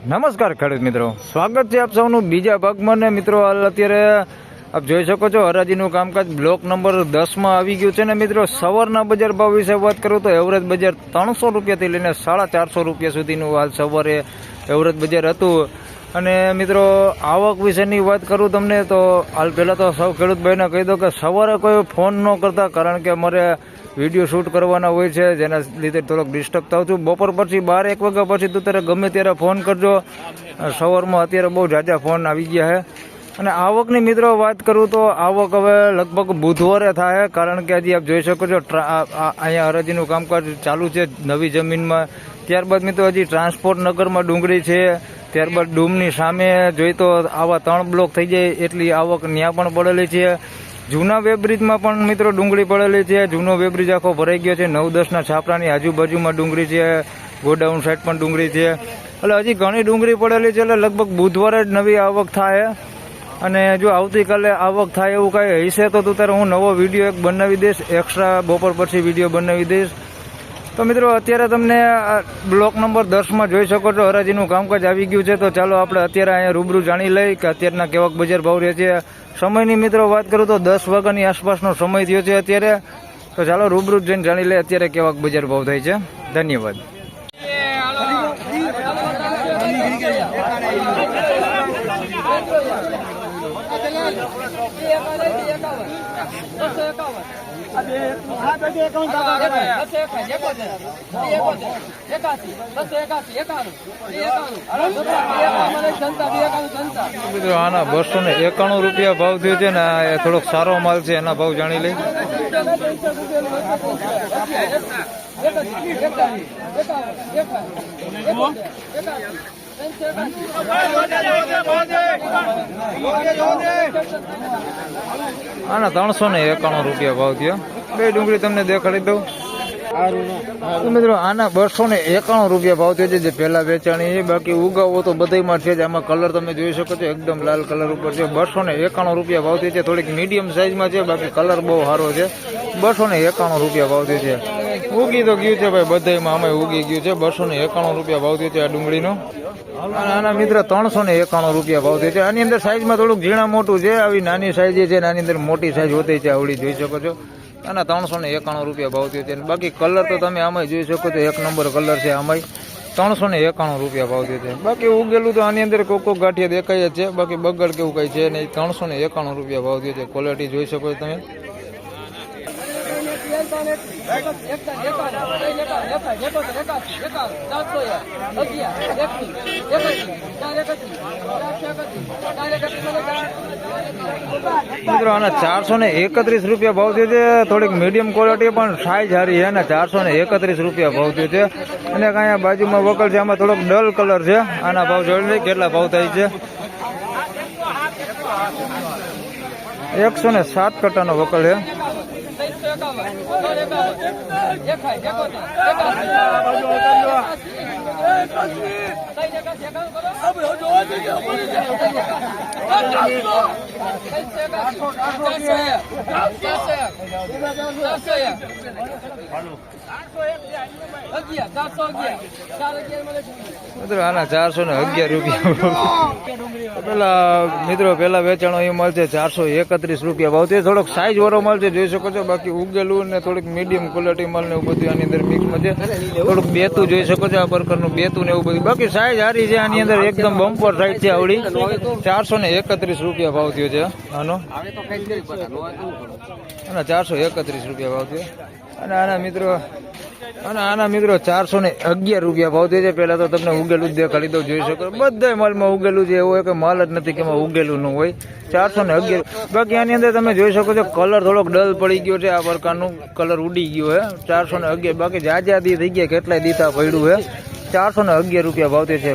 નમસ્કાર ખેડૂત મિત્રો. સ્વાગત છે આપ સૌનું બીજા ભાગમાં ને મિત્રો, હાલ અત્યારે આપ જોઈ શકો છો હરાજીનું કામકાજ બ્લોક નંબર દસમાં આવી ગયું છે ને મિત્રો, સવારના બજાર ભાવ વિશે વાત કરું તો એવરેજ બજાર ત્રણસો રૂપિયાથી લઈને સાડા ચારસો રૂપિયા સુધીનું હાલ સવારે એવરેજ બજાર હતું. અને મિત્રો, આવક વિશેની વાત કરું તમને તો હાલ પહેલાં તો સૌ ખેડૂત ભાઈને કહી દો કે સવારે કોઈ ફોન ન કરતા, કારણ કે મારે વીડિયો શૂટ કરવાના હોય છે, જેના લીધે થોડોક ડિસ્ટર્બ થાવ છું. બપોર પછી બાર એક વાગ્યા પછી તું તારે ગમે ત્યારે ફોન કરજો. સવારમાં અત્યારે બહુ જાજા ફોન આવી ગયા છે. અને આવકની મિત્રો વાત કરું તો આવક હવે લગભગ બુધવારે થાય, કારણ કે હજી આપ જોઈ શકો છો અહીંયા હરાજીનું કામકાજ ચાલુ છે નવી જમીનમાં. ત્યારબાદ મિત્રો હજી ટ્રાન્સપોર્ટ નગરમાં ડુંગળી છે. ત્યારબાદ ડૂમની સામે જોઈ તો આવા ત્રણ બ્લોક થઈ જાય, એટલી આવક ત્યાં પણ પડેલી છે. જૂના વેબ્રિજમાં પણ મિત્રો ડુંગળી પડેલી છે. જૂનો વેબ્રિજ આખો ભરાઈ ગયો છે. નવ દસના છાપરાની આજુબાજુમાં ડુંગળી છે. ગોડાઉન સાઈડ પણ ડુંગળી છે. એટલે હજી ઘણી ડુંગળી પડેલી છે એટલે લગભગ બુધવારે જ નવી આવક થાય. અને જો આવતીકાલે આવક થાય એવું કાંઈ હશે તો તું તારે હું નવો વીડિયો એક બનાવી દઈશ. એક્સ્ટ્રા બપોર પછી વીડિયો બનાવી દઈશ. તો મિત્રો, અત્યારે તમને બ્લોક નંબર દસમાં જોઈ શકો છો. હરાજીનું કામકાજ આવી ગયું છે. તો ચાલો આપણે અત્યારે અહીંયા રૂબરૂ જાણી લઈ કે અત્યારના કેવાક બજાર ભાવ રહે છે. સમયની મિત્રો, વાત કરું તો દસ વાગ્યાની આસપાસનો સમય થયો છે અત્યારે. તો ચાલો રૂબરૂ જઈને જાણી લઈએ અત્યારે કેવાક બજાર ભાવ થાય છે. ધન્યવાદ. આના બસો ને એકાણું રૂપિયા ભાવ થયો છે ને એ થોડોક સારો માલ છે, એના ભાવ જાણી લઈ આના ત્રણસો ને એકાણું રૂપિયા ભાવ થયો. બે ડુંગળી તમને દેખાડી દઉં. મિત્રો, આના બસો ને એકાણું રૂપિયા ભાવ થયો છે, જે પહેલા વેચાણી બાકી ઉગાવો તો બધામાં છે આમાં કલર તમે જોઈ શકો છો, એકદમ લાલ કલર ઉપર છે. બસો ને એકાણું રૂપિયા ભાવ થયો છે. થોડીક મીડિયમ સાઇઝમાં છે, બાકી કલર બહુ સારો છે. બસો ને એકાણું રૂપિયા ભાવ થયો છે. ઉગી તો ગયું છે ભાઈ બધામાં અમે ઉગી ગયું છે. બસો ને એકાણું રૂપિયા ભાવ થયો છે આ ડુંગળીનો. અને આના મિત્ર ત્રણસો ને એકાણું રૂપિયા ભાવ થયો છે. આની અંદર સાઇઝમાં થોડુંક ઝીણા મોટું છે. આવી નાની સાઇઝ છે, આની અંદર મોટી સાઇઝ હોતી છે, આવડી જોઈ શકો છો. આના ત્રણસો ને એકાણું રૂપિયા ભાવ થયો છે. બાકી કલર તો તમે આમાં જોઈ શકો છો. એક નંબર કલર છે આમાંય. ત્રણસો ને એકાણું રૂપિયા ભાવ થયો છે. બાકી ઉગેલું તો આની અંદર કોક ગાંઠિયા દેખાય જ છે. બાકી બગડ કેવું કઈ છે નહીં. ત્રણસો ને એકાણું રૂપિયા ભાવ થયો છે. ક્વોલિટી જોઈ શકો છો તમે. મિત્રો આના ચારસો ને એકત્રીસ રૂપિયા ભાવ થયો છે થોડીક મીડિયમ ક્વોલિટી પણ સાઈઝ સારી છે ને ચારસો ને એકત્રીસ રૂપિયા ભાવ થયો છે અને કાંઈ બાજુમાં વકલ છે આમાં થોડોક ડલ કલર છે આના ભાવ જોઈ કેટલા ભાવ થાય છે એકસો ને સાત કટ્ટાનો વકલ છે ચારસો ને અગિયાર રૂપિયા પેલા મિત્રો, પેલા વેચાણો એ મળશે ચારસો એકત્રીસ રૂપિયા ભાવ. તે થોડોક સાઈઝ વાળો મળશે જોઈ શકો છો. બાકી ઉગેલું ને થોડીક મીડિયમ ક્વોલિટી ને એવું બધું આની અંદર મિક્સમાં છે. થોડુંક બેતું જોઈ શકો છો, આ પ્રકારનું બેતું ને એવું બધું. બાકી સાઈઝ સારી છે, આની અંદર એકદમ બમ્પર સાઈઝ છે આવડી. ચારસો ને એકત્રીસ રૂપિયા ભાવ થયો છે. આનો. અને ચારસો એકત્રીસ રૂપિયા ભાવ થયો. અને આના મિત્રો અને આના મિત્રો ચારસો ને અગિયાર રૂપિયા ભાવ થઈ છે પેલા તો તમને ઉગેલું જ દેખાડી જોઈ શકો બધા માલમાં ઉગેલું છે એવું હોય કે માલ જ નથી કે એમાં ઉગેલું ન હોય. ચારસો ને અગિયાર. બાકી આની અંદર તમે જોઈ શકો છો, કલર થોડોક ડલ પડી ગયો છે, આ પ્રકારનું કલર ઉડી ગયો હે. ચારસો ને અગિયાર. બાકી જાજા દી થઈ ગયા, કેટલાય દીતા પડ્યું હે. ચારસો ને અગિયાર રૂપિયા ભાવ છે.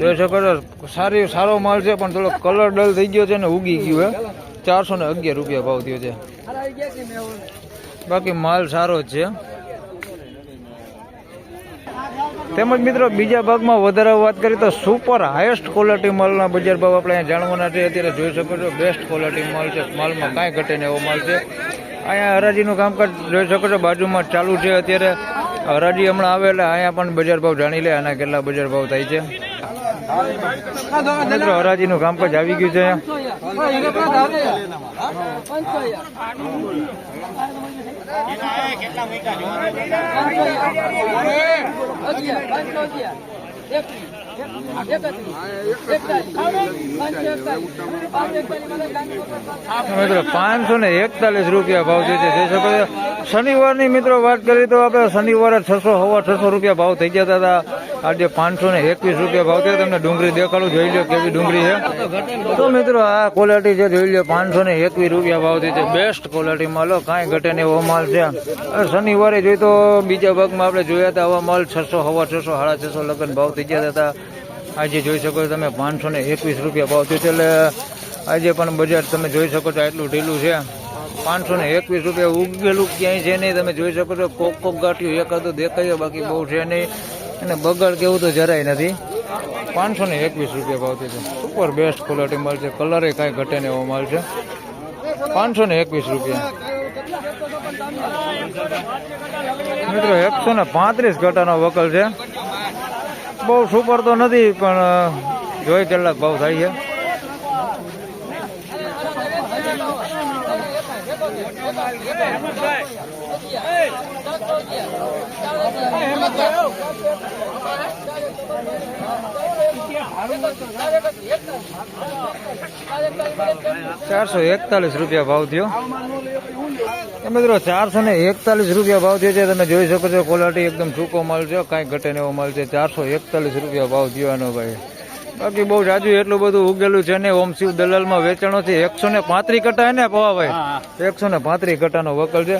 જોઈ શકો છો, સારી, સારો માલ છે, પણ થોડો કલર ડલ થઈ ગયો છે ને ઉગી ગયો હે. ચારસો ને અગિયાર રૂપિયા ભાવ થયો છે. બાકી માલ સારો જ છે. તેમજ મિત્રો બીજા ભાગમાં વધારે વાત કરીએ તો સુપર હાઈએસ્ટ ક્વોલિટી માલના બજાર ભાવ આપણે અહીંયા જાણવાના છે અત્યારે જોઈ શકો છો બેસ્ટ ક્વોલિટી માલ છે. માલમાં કાંઈ ઘટે ને એવો માલ છે. અહીંયા હરાજીનું કામકાજ જોઈ શકો છો, બાજુમાં ચાલુ છે અત્યારે. હરાજી હમણાં આવે એટલે અહીંયા પણ બજાર ભાવ જાણી લે આના કેટલા બજાર ભાવ થાય છે. મિત્રો, હરાજીનું કામકાજ આવી ગયું છે મિત્રો પાંચસો ને એકતાલીસ રૂપિયા ભાવ છે. જઈ શકો છો શનિવારની મિત્રો વાત કરીએ તો આપણે શનિવારે છસો, હવા છસો રૂપિયા ભાવ થઈ જતા હતા. આજે પાંચસો ને એકવીસ રૂપિયા ભાવ થયા, તમને ડુંગળી દેખાડું, જોઈ લો કેવી ડુંગળી છે. તો મિત્રો, આ ક્વોલિટી છે, જોઈ લો પાંચસો ને એકવીસ રૂપિયા ભાવ થઈ છે. બેસ્ટ ક્વોલિટી લો, કાંઈ ઘટે ને એવો માલ છે. શનિવારે જોઈ તો બીજા ભાગમાં આપણે જોયા હતા, આવા માલ છસો, હવા છસો, સાડા છસો લગ્ન ભાવ થઈ ગયા હતા. આજે જોઈ શકો તમે, પાંચસો ને એકવીસ રૂપિયા ભાવ થયો છે. એટલે આજે પણ બજાર તમે જોઈ શકો છો, આટલું ઢીલું છે. પાંચસો ને એકવીસ રૂપિયા ઉગેલું ક્યાંય છે નહીં. તમે જોઈ શકો છો, કોક કોક ગાંઠિયું હતું દેખાય, બાકી બહુ છે નહીં. અને બગાડ કેવું તો જરાય નથી. પાંચસો ને એકવીસ રૂપિયા ભાવ થયો છે. સુપર બેસ્ટ ક્વોલિટી માલ છે. કલરે કાંઈ ઘટે ને એવો માલ પાંચસો ને એકવીસ રૂપિયા. મિત્રો, એકસો ને પાંત્રીસ ઘટાનો વકલ છે. બહુ સુપર તો નથી, પણ જોઈ કેટલાક ભાવ થાય છે. ચારસો એકતાલીસ રૂપિયા ભાવ થયો. મિત્રો ચારસો ને એકતાલીસ રૂપિયા ભાવ થયો છે. તમે જોઈ શકો છો ક્વોલિટી એકદમ સૂકો માલ છે. કાંઈ ઘટે એવો માલ છે. ચારસો એકતાલીસ રૂપિયા ભાવ થયો એનો ભાઈ. બાકી બહુ જાજુ એટલું બધું ઉગેલું છે ને ઓમ શિવ દલાલમાં વેચાણો છે. એકસો ને પાંત્રી કટા ને પવા ભાઈ એકસો ને પાંત્રીસ કટાનો વકલ છે.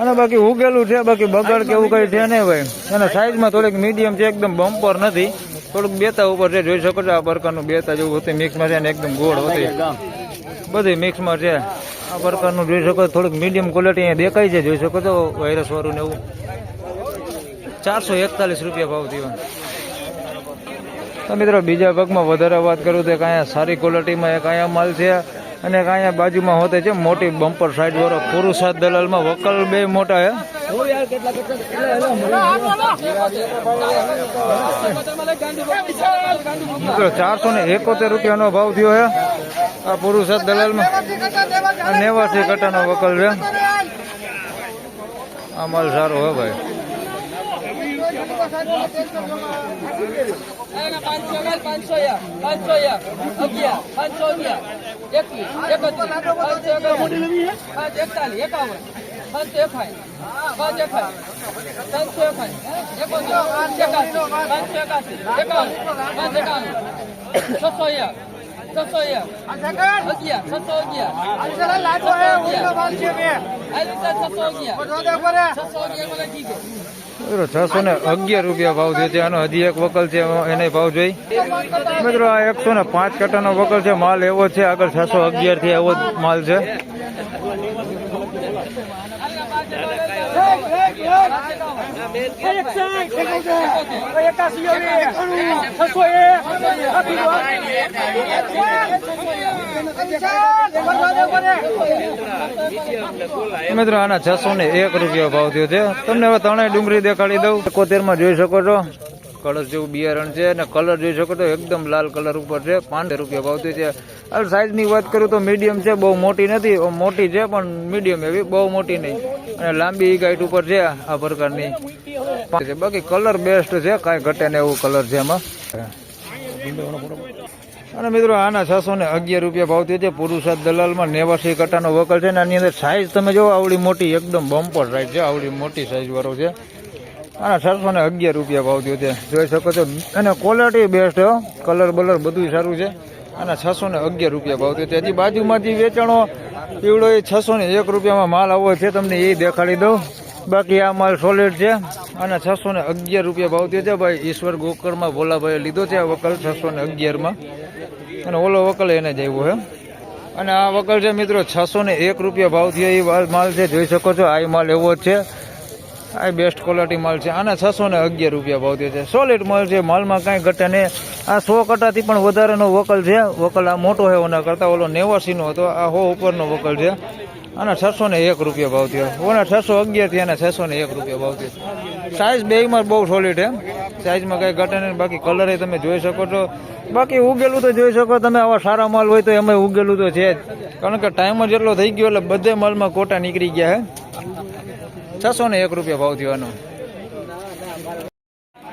અને બાકી ઉગેલું છે, બાકી બગાડ કે એવું કઈ છે નહીં ભાઈ. અને સાઈઝમાં થોડીક મીડિયમ છે, એકદમ બમ્પર નથી. થોડુંક બેતા ઉપર છે, જોઈ શકો છો આ પ્રકારનું બેતા જેવું હતું મિક્સમાં છે ને એકદમ ગોળ હતી. બધી મિક્સમાં છે. આ પ્રકારનું જોઈ શકો થોડુંક મીડિયમ ક્વોલિટી અહીંયા દેખાય છે, જોઈ શકો છો વાયરસ વાળું ને એવું. ચારસો એકતાલીસ રૂપિયા ભાવ થયો. તો મિત્રો, બીજા ભાગમાં વધારે વાત કરું તો કાંઈ સારી ક્વોલિટીમાં એક અહીંયા માલ છે. અને અહીંયા બાજુમાં હોતે છે મોટી બમ્પર સાઈડ વાળો પુરુષાદ દલાલમાં. વકલ બે મોટા છે મિત્રો ચારસો ને એકોતેર રૂપિયાનો ભાવ થયો હે. આ પુરુષાદ દલાલમાં. નેવાસી કટાનો વકલ છે. આ માલ સારો હે ભાઈ. પાંચસો પાંચસો અગિયાર પાંચસો અગિયાર એકવીસ એકત્રીસ પાંચ એકતાલીસ એકાવન પાંચસો એકાઈ પાંચ એકાઈ પાંચસો એકાઈ એકોતેર એકાસી પાંચસો એકાસી એકાવન પાંચ એકાવન છસો એક છસો એક અગિયાર છસો અગિયાર છસો અગિયાર છસો અગિયાર છસો ને અગિયાર રૂપિયા ભાવ થયો છે આનો હજી એક વકલ છે એને ભાવ જોઈ મિત્રો આ એકસો ને પાંચ કટાનો વકલ છે માલ એવો છે આગળ છસો અગિયારથી એવો માલ છે મિત્રો, આના છસો ને એક રૂપિયા ભાવ થયો છે. તમને હવે ત્રણેય ડુંગળી દેખાડી દઉં. એકોતેરમાં જોઈ શકો છો. કળશ જેવું બિયારણ છે અને કલર જોઈ શકો છો, એકદમ લાલ કલર ઉપર છે. પાંચ રૂપિયા ભાવ થયો છે. હવે સાઈઝની વાત કરું તો મીડિયમ છે, બહુ મોટી નથી. મોટી છે, પણ મીડિયમ એવી, બહુ મોટી નહીં. અને લાંબી ગાઈટ ઉપર છે આ પ્રકારની. બાકી કલર બેસ્ટ છે, કાંઈ ઘટે ને એવું કલર છે એમાં. અને મિત્રો, આના છસો ને અગિયાર રૂપિયા ભાવ થયો છે. પુરુષાદ દલાલમાં નેવાસી કટાનો વકલ છે ને આની અંદર સાઈઝ તમે જોવો, આવડી મોટી, એકદમ બમ્પર સાઈઝ છે. આવડી મોટી સાઈઝ વાળો છે. આના છસો ને અગિયાર રૂપિયા ભાવ થયો છે. જોઈ શકો છો. અને ક્વોલિટી બેસ્ટ હો. કલર બલર બધું સારું છે. આના છસો ને અગિયાર રૂપિયા ભાવ થયો છે. હજી બાજુમાંથી વેચાણો, પીવડો એ છસો ને એક રૂપિયામાં માલ આવો છે. તમને એ દેખાડી દઉં. બાકી આ માલ સોલિડ છે અને છસો ને અગિયાર રૂપિયા ભાવ થયો છે ભાઈ. ઈશ્વર ગોકળમાં ભોલાભાઈએ લીધો છે આ વકલ છસો ને અગિયારમાં. અને ઓલો વકલ એને જ આવ્યો છે અને આ વકલ છે મિત્રો છસો ને એક રૂપિયા ભાવ થયો. એ માલ- છે, જોઈ શકો છો, આ માલ એવો જ છે. આ બેસ્ટ ક્વોલિટી માલ છે. આના છસો ને અગિયાર રૂપિયા ભાવ થયો છે. સોલિડ માલ છે, માલમાં કાંઈ ઘટે નહીં. આ સો કટાથી પણ વધારેનો વકલ છે. વકલ આ મોટો છે ઓના કરતાં ઓલો નેવાસીનો હતો. આ હો ઉપરનો વકલ છે. અને છસો ને એક રૂપિયા ભાવ થયો. અને છસો અગિયારથી અને છસો ને એક રૂપિયા ભાવ થયો. બે બેમાં બહુ સોલિડ એમ. સાઇઝમાં કઈ ઘટે નહીં. બાકી કલર તમે જોઈ શકો છો. બાકી ઉગેલું તો જોઈ શકો. તમે આવા સારા માલ હોય તો એમાં ઉગેલું તો છે જ. કારણ કે ટાઈમ જ એટલો થઈ ગયો એટલે બધે માલમાં કોટા નીકળી ગયા હે. છસો ને એક રૂપિયા ભાવ થયો આનો.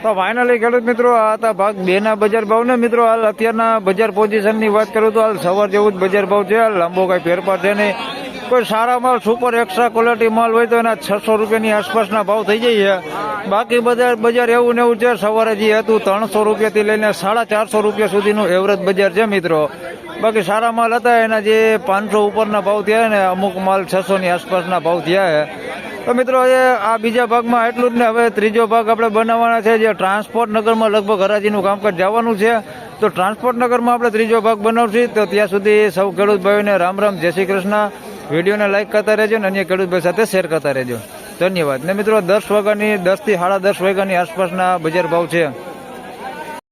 તો ફાઇનલી ખેડૂત મિત્રો, આ હતા ભાગ બે ના બજાર ભાવ ને. મિત્રો, હાલ અત્યારના બજાર પોઝિશનની વાત કરું તો હાલ સવાર જેવું જ બજાર ભાવ છે. હાલ લાંબો કઈ ફેરફાર છે નહીં. કોઈ સારા માલ સુપર એક્સ્ટ્રા ક્વોલિટી માલ હોય તો એના છસો રૂપિયાની આસપાસના ભાવ થઈ જાય છે. બાકી બજાર બજાર એવું ને એવું છે, સવારે જે હતું ત્રણસો રૂપિયાથી લઈને સાડા ચારસો રૂપિયા સુધીનું એવરેજ બજાર છે મિત્રો. બાકી સારા માલ હતા, એના જે પાંચસો ઉપરના ભાવ થયા ને, અમુક માલ છસોની આસપાસના ભાવ થયા છે. તો મિત્રો, એ આ બીજા ભાગમાં એટલું જ ને, હવે ત્રીજો ભાગ આપણે બનાવવાના છે, જે ટ્રાન્સપોર્ટ નગરમાં લગભગ હરાજીનું કામકાજ જવાનું છે. તો ટ્રાન્સપોર્ટ નગરમાં આપણે ત્રીજો ભાગ બનાવશું, તો ત્યાં સુધી સૌ ખેડૂત ભાઈઓને રામ રામ, જય શ્રી કૃષ્ણ. વિડીયોને લાઇક કરતા રહેજો અને અન્ય ખેડૂત ભાઈ સાથે શેર કરતા રહેજો. ધન્યવાદ. ને મિત્રો, દસ વાગ્યાની દસથી સાડા દસ વાગ્યાની આસપાસના બજાર ભાવ છે.